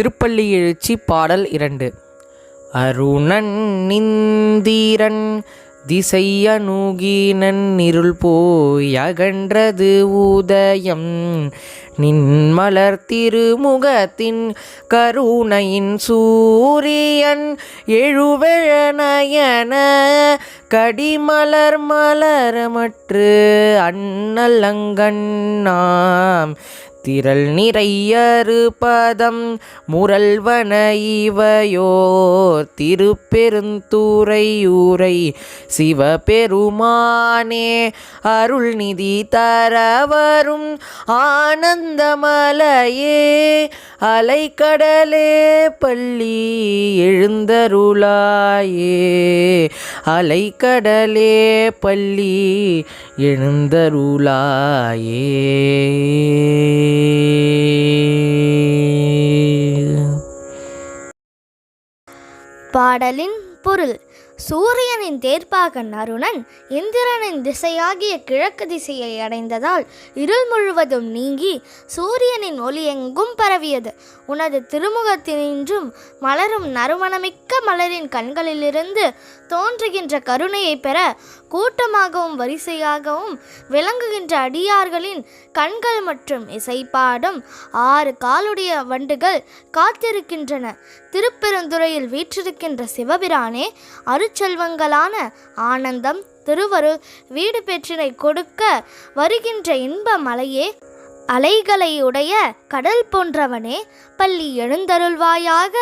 திருப்பள்ளி எழுச்சி பாடல் இரண்டு. அருணன் நிந்திரன் திசையணுகினன் இருள் போய் அகன்றது உதயம். நின்மலர் திருமுகத்தின் கருணையின் சூரியன் எழுவெழநயன கடிமலர் மலரமற்று அண்ணலங்கண்ணாம் திரள் நிறையறு பதம் முரல்வன இவையோர் திருப்பெருந்துறையூரை சிவபெருமானே அருள் நிதி தரவரும் ஆனந்தமலையே. அலைக்கடலே பள்ளி எழுந்தருளாயே. அலைக்கடலே பள்ளி எழுந்தருளாயே. பாடலின் பொருள். சூரியனின் தேர்ப்பாக நருணன் இந்திரனின் திசையாகிய கிழக்கு திசையை அடைந்ததால் இருள் முழுவதும் நீங்கி சூரியனின் ஒளி எங்கும் பரவியது. உனது திருமுகத்தினின்றும் மலரும் நறுமணமிக்க மலரின் கண்களிலிருந்து தோன்றுகின்ற கருணையை பெற கூட்டமாகவும் வரிசையாகவும் விளங்குகின்ற அடியார்களின் கண்கள் மற்றும் இசைப்பாடும் ஆறு காலுடைய வண்டுகள் காத்திருக்கின்றன. திருப்பெருந்துறையில் வீற்றிருக்கின்ற சிவபிரான் அருச்செல்வங்களான ஆனந்தம் திருவரு வீடு பெற்றினை கொடுக்க வருகின்ற இன்ப மலையே அலைகளை உடைய கடல் போன்றவனே பள்ளி எழுந்தருள்வாயாக.